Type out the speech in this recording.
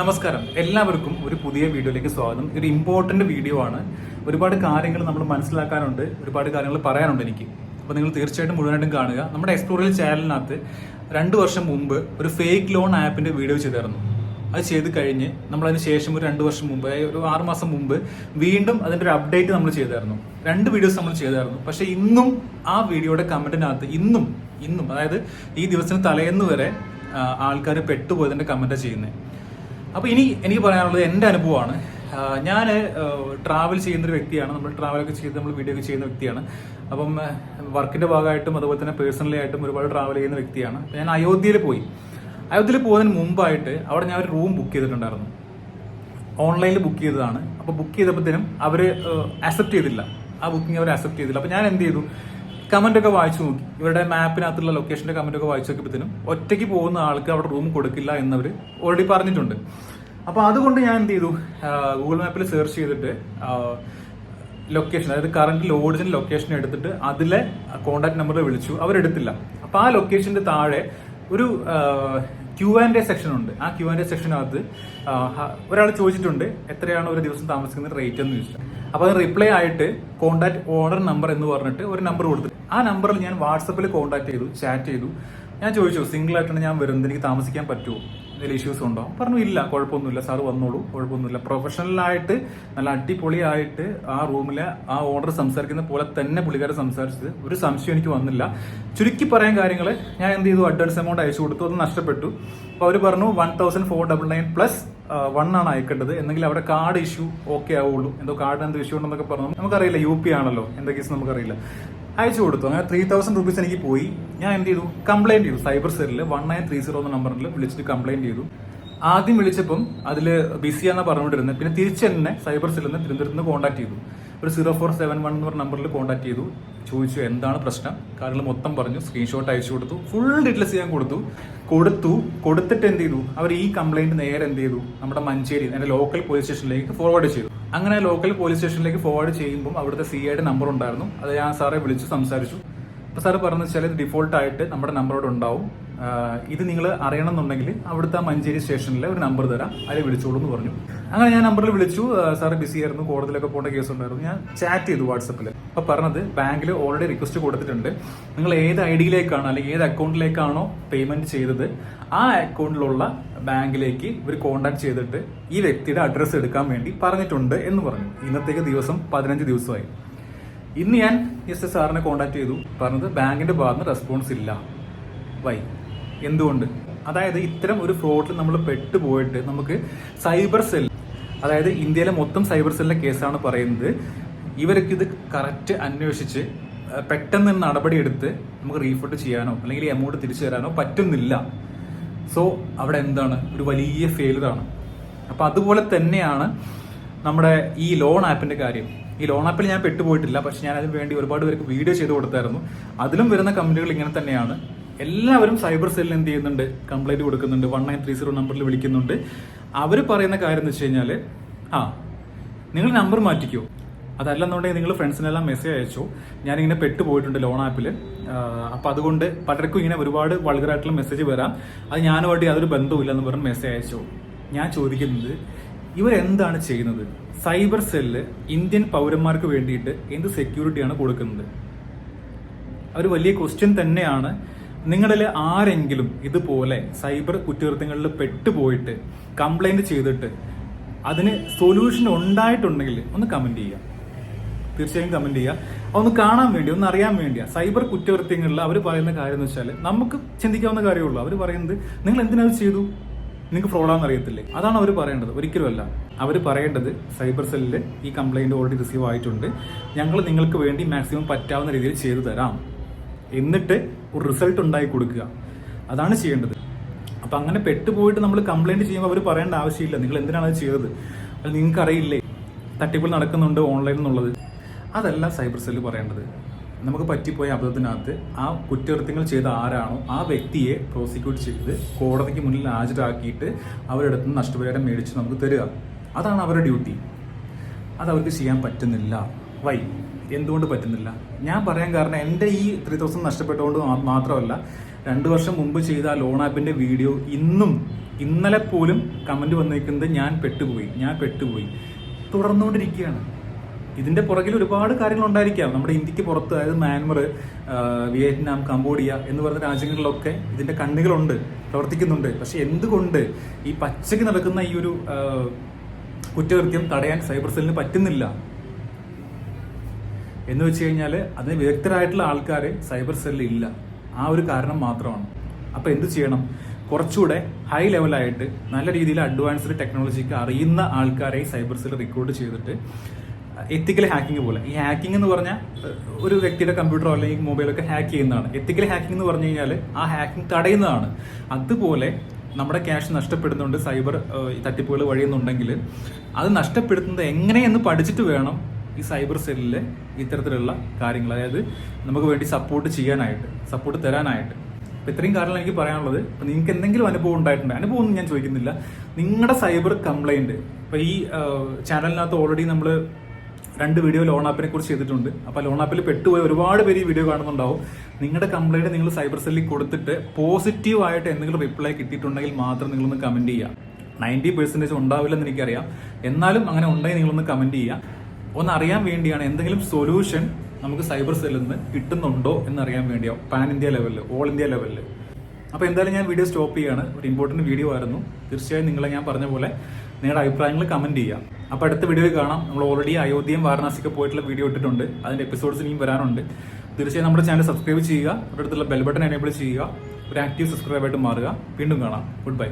നമസ്കാരം. എല്ലാവർക്കും ഒരു പുതിയ വീഡിയോയിലേക്ക് സ്വാഗതം. ഒരു ഇമ്പോർട്ടന്റ് വീഡിയോ ആണ്. ഒരുപാട് കാര്യങ്ങൾ നമ്മൾ മനസ്സിലാക്കാനുണ്ട്. ഒരുപാട് കാര്യങ്ങൾ പറയാനുണ്ട് എനിക്ക്. അപ്പോൾ നിങ്ങൾ തീർച്ചയായിട്ടും മുഴുവനായിട്ടും കാണുക. നമ്മുടെ എക്സ്പ്ലോറിയൽ ചാനലിനകത്ത് രണ്ട് വർഷം മുമ്പ് ഒരു ഫേക്ക് ലോൺ ആപ്പിന്റെ വീഡിയോ ചെയ്തായിരുന്നു അത് ചെയ്ത് കഴിഞ്ഞ് നമ്മൾ അതിന് ശേഷം ഒരു രണ്ട് വർഷം മുമ്പ് ഒരു ആറ് മാസം മുമ്പ് വീണ്ടും അതിന്റെ ഒരു അപ്ഡേറ്റ് നമ്മൾ ചെയ്തായിരുന്നു രണ്ട് വീഡിയോസ് നമ്മൾ ചെയ്തായിരുന്നു പക്ഷേ ഇന്നും ആ വീഡിയോയുടെ കമന്റിനകത്ത് ഇന്നും ഇന്നും അതായത് ഈ ദിവസത്തിന് തലേന്ന് വരെ ആൾക്കാർ പെട്ടുപോയതിന്റെ കമന്റാണ് ചെയ്യുന്നത് അപ്പോൾ ഇനി എനിക്ക് പറയാനുള്ളത് എന്റെ അനുഭവമാണ്. ഞാൻ ട്രാവൽ ചെയ്യുന്ന ഒരു വ്യക്തിയാണ്. നമ്മൾ ട്രാവലൊക്കെ ചെയ്ത് നമ്മൾ വീഡിയോ ഒക്കെ ചെയ്യുന്ന വ്യക്തിയാണ്. അപ്പം വർക്കിന്റെ ഭാഗമായിട്ടും അതുപോലെ തന്നെ പേഴ്സണലി ആയിട്ടും ഒരുപാട് ട്രാവൽ ചെയ്യുന്ന വ്യക്തിയാണ്. ഞാൻ അയോധ്യയിൽ പോയി. അയോധ്യയിൽ പോകുന്നതിന് മുമ്പായിട്ട് അവിടെ ഞാൻ ഒരു റൂം ബുക്ക് ചെയ്തിട്ടുണ്ടായിരുന്നു. ഓൺലൈനിൽ ബുക്ക് ചെയ്തതാണ്. അപ്പോൾ ബുക്ക് ചെയ്തപ്പോഴത്തേനും അവർ അക്സെപ്റ്റ് ചെയ്തില്ല. ആ ബുക്കിംഗ് അവർ അക്സെപ്റ്റ് ചെയ്തില്ല. അപ്പോൾ ഞാൻ എന്ത് ചെയ്തു? കമന്റ് ഒക്കെ വായിച്ചു നോക്കി. ഇവരുടെ മാപ്പിനകത്തുള്ള ലൊക്കേഷന്റെ കമന്റ് ഒക്കെ വായിച്ചു നോക്കിയപ്പോഴത്തേനും ഒറ്റയ്ക്ക് പോകുന്ന ആൾക്ക് അവിടെ റൂം കൊടുക്കില്ല എന്നവർ ഓൾറെഡി പറഞ്ഞിട്ടുണ്ട്. അപ്പോൾ അതുകൊണ്ട് ഞാൻ എന്ത് ചെയ്തു? ഗൂഗിൾ മാപ്പിൽ സെർച്ച് ചെയ്തിട്ട് ലൊക്കേഷൻ അതായത് കറണ്ട് ഓറിജിനൽ ലൊക്കേഷൻ എടുത്തിട്ട് അതിലെ കോൺടാക്ട് നമ്പർ വിളിച്ചു. അവരെടുത്തില്ല. അപ്പോൾ ആ ലൊക്കേഷന്റെ താഴെ ഒരു ക്യു ആൻഡ് എ സെക്ഷൻ ഉണ്ട്. ആ ക്യു ആൻഡ് എ സെക്ഷനകത്ത് ഒരാൾ ചോദിച്ചിട്ടുണ്ട് എത്രയാണ് ഒരു ദിവസം താമസിക്കുന്ന റേറ്റ് എന്ന് ചോദിച്ചിട്ട്. അപ്പോൾ അത് റിപ്ലൈ ആയിട്ട് കോൺടാക്ട് ഓർഡർ നമ്പർ എന്ന് പറഞ്ഞിട്ട് ഒരു നമ്പർ കൊടുത്തു ആ നമ്പറിൽ ഞാൻ വാട്സപ്പിൽ കോൺടാക്ട് ചെയ്തു ചാറ്റ് ചെയ്തു. ഞാൻ ചോദിച്ചു സിംഗിൾ ആയിട്ടാണ് ഞാൻ വരുന്നത് എനിക്ക് താമസിക്കാൻ പറ്റുമോ? എന്തെങ്കിലും ഇഷ്യൂസ് ഉണ്ടോ? പറഞ്ഞു ഇല്ല കുഴപ്പമൊന്നുമില്ല സാർ വന്നോളൂ കുഴപ്പമൊന്നുമില്ല. പ്രൊഫഷണലായിട്ട് നല്ല അടിപൊളിയായിട്ട് ആ റൂമിലെ ആ ഓർഡർ സംസാരിക്കുന്ന പോലെ തന്നെ പുള്ളിക്കാരൻ സംസാരിച്ചത്. ഒരു സംശയം എനിക്ക് വന്നില്ല. ചുരുക്കി പറയാൻ കാര്യങ്ങൾ ഞാൻ എന്ത് ചെയ്തു? അഡ്വാൻസ് എമൗണ്ട് അയച്ചു കൊടുത്തു അത് നഷ്ടപ്പെട്ടു. അപ്പോൾ അവർ പറഞ്ഞു one thousand four double nine plus one ആണ് അയക്കേണ്ടത്. എന്തെങ്കിലും അവിടെ കാർഡ് ഇഷ്യൂ ഓക്കെ ആവുള്ളൂ. എന്തോ കാർഡ് എന്തോ ഇഷ്യൂ ഉണ്ടെന്നൊക്കെ പറഞ്ഞു. നമുക്കറിയില്ല യു പി ആണല്ലോ. കേസ് നമുക്കറിയില്ല. അയച്ചു കൊടുത്തു. അങ്ങനെ ത്രീ തൗസൻഡ് റുപ്പീസ് എനിക്ക് പോയി. ഞാൻ എന്ത് ചെയ്തു? കംപ്ലൈന്റ് ചെയ്തു. സൈബർ സെല്ലിൽ വൺ നയൻ ത്രീ സീറോ എന്ന നമ്പറിൽ വിളിച്ചിട്ട് കംപ്ലൈന്റ് ചെയ്തു. ആദ്യം വിളിച്ചപ്പം അതിൽ ബിസിയാണെന്ന് പറഞ്ഞുകൊണ്ടിരുന്നത്. പിന്നെ തിരിച്ച് തന്നെ സൈബർ സെല്ലിൽ നിന്ന് തിരുവനന്തപുരത്ത് നിന്ന് കോൺടാക്ട് ചെയ്തു. ഒരു സീറോ ഫോർ സെവൻ വൺ എന്ന് പറഞ്ഞ നമ്പറിൽ കോൺടാക്ട് ചെയ്തു. ചോദിച്ചു എന്താണ് പ്രശ്നം? കാര്യങ്ങൾ മൊത്തം പറഞ്ഞു. സ്ക്രീൻഷോട്ട് അയച്ചു കൊടുത്തു. ഫുൾ ഡീറ്റെയിൽസ് ഞാൻ കൊടുത്തു. കൊടുത്തു. കൊടുത്തിട്ട് എന്ത് ചെയ്തു? അവർ ഈ കംപ്ലൈന്റ് നേരെ എന്ത് ചെയ്തു? നമ്മുടെ മഞ്ചേരി എന്റെ ലോക്കൽ പോലീസ് സ്റ്റേഷനിലേക്ക് ഫോർവേഡ് ചെയ്തു. അങ്ങനെ ലോക്കൽ പോലീസ് സ്റ്റേഷനിലേക്ക് ഫോർവേഡ് ചെയ്യുമ്പോൾ അവിടുത്തെ സി ഐയുടെ നമ്പർ ഉണ്ടായിരുന്നു. അത് ഞാൻ സാറെ വിളിച്ച് സംസാരിച്ചു. അപ്പോൾ സാറ് പറഞ്ഞു വെച്ചാൽ ഇത് ഡിഫോൾട്ടായിട്ട് നമ്മുടെ നമ്പറോട് ഉണ്ടാവും. ഇത് നിങ്ങൾ അറിയണം എന്നുണ്ടെങ്കിൽ അവിടുത്തെ മഞ്ചേരി സ്റ്റേഷനിലെ ഒരു നമ്പർ തരാം. അതിൽ വിളിച്ചോളൂ എന്ന് പറഞ്ഞു. അങ്ങനെ ഞാൻ നമ്പറിൽ വിളിച്ചു. സാറ് ബിസി ആയിരുന്നു. കോടതിയിലൊക്കെ പോകേണ്ട കേസ് ഉണ്ടായിരുന്നു. ഞാൻ ചാറ്റ് ചെയ്തു വാട്സപ്പിൽ അപ്പോൾ പറഞ്ഞത് ബാങ്കിൽ ഓൾറെഡി റിക്വസ്റ്റ് കൊടുത്തിട്ടുണ്ട്. നിങ്ങൾ ഏത് ഐ ഡിയിലേക്കാണോ അല്ലെങ്കിൽ ഏത് അക്കൗണ്ടിലേക്കാണോ പേയ്മെന്റ് ചെയ്തത് ആ അക്കൗണ്ടിലുള്ള ബാങ്കിലേക്ക് ഇവർ കോൺടാക്ട് ചെയ്തിട്ട് ഈ വ്യക്തിയുടെ അഡ്രസ്സ് എടുക്കാൻ വേണ്ടി പറഞ്ഞിട്ടുണ്ട് എന്ന് പറഞ്ഞു. ഇന്നത്തേക്ക് ദിവസം പതിനഞ്ച് ദിവസമായി. ഇന്ന് ഞാൻ എസ് എസ് സാറിനെ കോൺടാക്ട് ചെയ്തു. പറഞ്ഞത് ബാങ്കിന്റെ ഭാഗത്ത് റെസ്പോൺസ് ഇല്ല. വൈ. എന്തുകൊണ്ട്? അതായത് ഇത്തരം ഒരു ഫ്രോഡിൽ നമ്മൾ പെട്ടുപോയിട്ട് നമുക്ക് സൈബർ സെൽ അതായത് ഇന്ത്യയിലെ മൊത്തം സൈബർ സെല്ലിലെ കേസാണ് പറയുന്നത്. ഇവർക്ക് ഇത് കറക്റ്റ് അന്വേഷിച്ച് പെട്ടെന്ന് നടപടി എടുത്ത് നമുക്ക് റീഫണ്ട് ചെയ്യാനോ അല്ലെങ്കിൽ എമൗണ്ട് തിരിച്ചു തരാനോ പറ്റുന്നില്ല. സോ അവിടെ എന്താണ്? ഒരു വലിയ ഫെയിലാണ് അപ്പോൾ അപ്പൊ അതുപോലെ തന്നെയാണ് നമ്മുടെ ഈ ലോൺ ആപ്പിന്റെ കാര്യം. ഈ ലോൺ ആപ്പിൽ ഞാൻ പെട്ടുപോയിട്ടില്ല പക്ഷെ ഞാൻ അതിന് വേണ്ടി ഒരുപാട് പേർക്ക് വീഡിയോ ചെയ്ത് കൊടുത്തായിരുന്നു. അതിലും വരുന്ന കമന്റുകൾ ഇങ്ങനെ തന്നെയാണ്. എല്ലാവരും സൈബർ സെല്ലിൽ എന്ത് ചെയ്യുന്നുണ്ട്? കംപ്ലൈന്റ് കൊടുക്കുന്നുണ്ട്. വൺ നയൻ ത്രീ സീറോ നമ്പറിൽ വിളിക്കുന്നുണ്ട്. അവർ പറയുന്ന കാര്യം എന്ന് വെച്ച് കഴിഞ്ഞാൽ ആ നിങ്ങൾ നമ്പർ മാറ്റിക്കോ. അതല്ല അതല്ലെന്നുണ്ടെങ്കിൽ നിങ്ങൾ ഫ്രണ്ട്സിനെല്ലാം മെസ്സേജ് അയച്ചോ. ഞാനിങ്ങനെ പെട്ടുപോയിട്ടുണ്ട് ലോൺ ആപ്പിൽ അപ്പോൾ അതുകൊണ്ട് പലർക്കും ഇങ്ങനെ ഒരുപാട് വൾഗറായിട്ടുള്ള മെസ്സേജ് വരാം. അത് ഞാനുമായിട്ട് യാതൊരു ബന്ധവുമില്ല എന്ന് പറഞ്ഞ് മെസ്സേജ് അയച്ചോ. ഞാൻ ചോദിക്കുന്നത് ഇവരെന്താണ് ചെയ്യുന്നത്? സൈബർ സെല്ല് ഇന്ത്യൻ പൗരന്മാർക്ക് വേണ്ടിയിട്ട് എന്ത് സെക്യൂരിറ്റിയാണ് കൊടുക്കുന്നത്? ഒരു വലിയ ക്വസ്റ്റ്യൻ തന്നെയാണ്. നിങ്ങളിൽ ആരെങ്കിലും ഇതുപോലെ സൈബർ കുറ്റകൃത്യങ്ങളിൽ പെട്ടുപോയിട്ട് കംപ്ലൈന്റ് ചെയ്തിട്ട് അതിന് സൊല്യൂഷൻ ഉണ്ടായിട്ടുണ്ടെങ്കിൽ ഒന്ന് കമന്റ് ചെയ്യുക. തീർച്ചയായും കമന്റ് ചെയ്യുക. ഒന്ന് കാണാൻ വേണ്ടി ഒന്ന് അറിയാൻ വേണ്ടിയാ. സൈബർ കുറ്റകൃത്യങ്ങളിൽ അവർ പറയുന്ന കാര്യം എന്ന് വെച്ചാൽ നമുക്ക് ചിന്തിക്കാവുന്ന കാര്യമുള്ളൂ. അവർ പറയുന്നത് നിങ്ങൾ എന്തിനത് ചെയ്തു? നിങ്ങൾക്ക് ഫ്രോഡാന്ന് അറിയത്തില്ലേ? അതാണ് അവർ പറയേണ്ടത്. ഒരിക്കലുമല്ല. അവർ പറയേണ്ടത് സൈബർ സെല്ലിൽ ഈ കംപ്ലൈന്റ് ഓൾറെഡി റിസീവ് ആയിട്ടുണ്ട്. ഞങ്ങൾ നിങ്ങൾക്ക് വേണ്ടി മാക്സിമം പറ്റാവുന്ന രീതിയിൽ ചെയ്തു തരാം. എന്നിട്ട് ഒരു റിസൾട്ട് ഉണ്ടായി കൊടുക്കുക. അതാണ് ചെയ്യേണ്ടത്. അപ്പൊ അങ്ങനെ പെട്ടുപോയിട്ട് നമ്മൾ കംപ്ലൈന്റ് ചെയ്യുമ്പോൾ അവർ പറയേണ്ട ആവശ്യമില്ല. നിങ്ങൾ എന്തിനാണ് അത് ചെയ്തത്? അത് നിങ്ങൾക്ക് അറിയില്ലേ? തട്ടിപ്പുകൾ നടക്കുന്നുണ്ട് ഓൺലൈനിൽ എന്നുള്ളത്. അതല്ല സൈബർ സെല്ല് പറയേണ്ടത്. നമുക്ക് പറ്റിപ്പോയ അബദ്ധത്തിനകത്ത് ആ കുറ്റകൃത്യങ്ങൾ ചെയ്ത ആരാണോ ആ വ്യക്തിയെ പ്രോസിക്യൂട്ട് ചെയ്ത് കോടതിക്ക് മുന്നിൽ ഹാജരാക്കിയിട്ട് അവരുടെ അടുത്ത് നിന്ന് നഷ്ടപരിഹാരം മേടിച്ച് നമുക്ക് തരിക. അതാണ് അവരുടെ ഡ്യൂട്ടി അത് അവർക്ക് ചെയ്യാൻ പറ്റുന്നില്ല. വൈ എന്തുകൊണ്ട് പറ്റുന്നില്ല? ഞാൻ പറയാൻ കാരണം എന്റെ ഈ ത്രീ തൗസൻഡ് നഷ്ടപ്പെട്ടുകൊണ്ട് മാത്രമല്ല രണ്ട് വർഷം മുമ്പ് ചെയ്ത ആ ലോൺ ആപ്പിന്റെ വീഡിയോ ഇന്നും ഇന്നലെ പോലും കമന്റ് വന്നിരിക്കുന്നത് ഞാൻ പെട്ടുപോയി ഞാൻ പെട്ടുപോയി. തുടർന്നുകൊണ്ടിരിക്കുകയാണ്. ഇതിന്റെ പുറകിൽ ഒരുപാട് കാര്യങ്ങൾ ഉണ്ടായിരിക്കാം. നമ്മുടെ ഇന്ത്യയ്ക്ക് പുറത്ത് അതായത് മ്യാൻമർ വിയറ്റ്നാം കംബോഡിയ എന്ന് പറയുന്ന രാജ്യങ്ങളിലൊക്കെ ഇതിന്റെ കണ്ണുകളുണ്ട് പ്രവർത്തിക്കുന്നുണ്ട്. പക്ഷെ എന്തുകൊണ്ട് ഈ പച്ചയ്ക്ക് നടക്കുന്ന ഈ ഒരു കുറ്റകൃത്യം തടയാൻ സൈബർ സെല്ലിന് പറ്റുന്നില്ല? എന്ന് വെച്ച് കഴിഞ്ഞാൽ അതിന് വിദഗ്ധരായിട്ടുള്ള ആൾക്കാർ സൈബർ സെല്ലിൽ ഇല്ല. ആ ഒരു കാരണം മാത്രമാണ്. അപ്പോൾ എന്ത് ചെയ്യണം? കുറച്ചുകൂടെ ഹൈ ലെവലായിട്ട് നല്ല രീതിയിൽ അഡ്വാൻസ്ഡ് ടെക്നോളജിക്ക് അറിയുന്ന ആൾക്കാരെ സൈബർ സെൽ റിക്രൂട്ട് ചെയ്തിട്ട് എത്തിക്കൽ ഹാക്കിംഗ് പോലെ. ഈ ഹാക്കിംഗ് എന്ന് പറഞ്ഞാൽ ഒരു വ്യക്തിയുടെ കമ്പ്യൂട്ടറോ അല്ലെങ്കിൽ മൊബൈലൊക്കെ ഹാക്ക് ചെയ്യുന്നതാണ്. എത്തിക്കൽ ഹാക്കിംഗ് എന്ന് പറഞ്ഞു കഴിഞ്ഞാൽ ആ ഹാക്കിംഗ് തടയുന്നതാണ്. അതുപോലെ നമ്മുടെ ക്യാഷ് നഷ്ടപ്പെടുന്നുണ്ട് സൈബർ തട്ടിപ്പുകൾ വഴിയുന്നുണ്ടെങ്കിൽ അത് നഷ്ടപ്പെടുത്തുന്നത് എങ്ങനെയെന്ന് പഠിച്ചിട്ട് വേണം ഈ സൈബർ സെല്ലിലെ ഇത്തരത്തിലുള്ള കാര്യങ്ങൾ അതായത് നമുക്ക് വേണ്ടി സപ്പോർട്ട് ചെയ്യാനായിട്ട് സപ്പോർട്ട് തരാനായിട്ട്. അപ്പൊ ഇത്രയും കാര്യങ്ങൾ എനിക്ക് പറയാനുള്ളത്. ഇപ്പൊ നിങ്ങൾക്ക് എന്തെങ്കിലും അനുഭവം ഉണ്ടായിട്ടുണ്ട്? അനുഭവം ഒന്നും ഞാൻ ചോദിക്കുന്നില്ല. നിങ്ങളുടെ സൈബർ കംപ്ലൈന്റ് ഇപ്പൊ ഈ ചാനലിനകത്ത് ഓൾറെഡി നമ്മൾ രണ്ട് വീഡിയോ ലോൺ ആപ്പിനെ കുറിച്ച് ചെയ്തിട്ടുണ്ട്. അപ്പോൾ ലോൺ ആപ്പിൽ പെട്ടുപോയി ഒരുപാട് പേര് ഈ വീഡിയോ കാണുന്നുണ്ടാവും. നിങ്ങളുടെ കംപ്ലൈന്റ് നിങ്ങൾ സൈബർ സെല്ലിൽ കൊടുത്തിട്ട് പോസിറ്റീവ് ആയിട്ട് എന്തെങ്കിലും റിപ്ലൈ കിട്ടിയിട്ടുണ്ടെങ്കിൽ മാത്രം നിങ്ങളൊന്ന് കമന്റ് ചെയ്യുക നയന്റി പെർസെന്റേജ് ഉണ്ടാവില്ലെന്ന് എനിക്കറിയാം. എന്നാലും അങ്ങനെ ഉണ്ടെങ്കിൽ നിങ്ങളൊന്ന് കമന്റ് ചെയ്യുക ഒന്ന് അറിയാൻ വേണ്ടിയാണ് എന്തെങ്കിലും സൊല്യൂഷൻ നമുക്ക് സൈബർ സെല്ലിൽ നിന്ന് കിട്ടുന്നുണ്ടോ എന്ന് അറിയാൻ വേണ്ടിയോ. പാൻ ഇന്ത്യ ലെവലിൽ ഓൾ ഇന്ത്യ ലെവലിൽ അപ്പോൾ എന്തായാലും ഞാൻ വീഡിയോ സ്റ്റോപ്പ് ചെയ്യാണ്. ഒരു ഇമ്പോർട്ടന്റ് വീഡിയോ ആയിരുന്നു. തീർച്ചയായും നിങ്ങളെ ഞാൻ പറഞ്ഞ പോലെ നിങ്ങളുടെ അഭിപ്രായങ്ങൾ കമന്റ് ചെയ്യാം. അപ്പോൾ അടുത്ത വീഡിയോയിൽ കാണാം. നമ്മൾ ഓൾറെഡി അയോധ്യയും വാരണാസിയൊക്കെ പോയിട്ടുള്ള വീഡിയോ ഇട്ടിട്ടുണ്ട്. അതിന്റെ എപ്പിസോഡ്സ് ഇനിയും വരാനുണ്ട് തീർച്ചയായും നമ്മുടെ ചാനൽ സബ്സ്ക്രൈബ് ചെയ്യുക. അടുത്തുള്ള ബെൽ ബട്ടൺ എനേബിൾ ചെയ്യുക. ഒരു ആക്റ്റീവ് സബ്സ്ക്രൈബായിട്ട് മാറുക. വീണ്ടും കാണാം. Good bye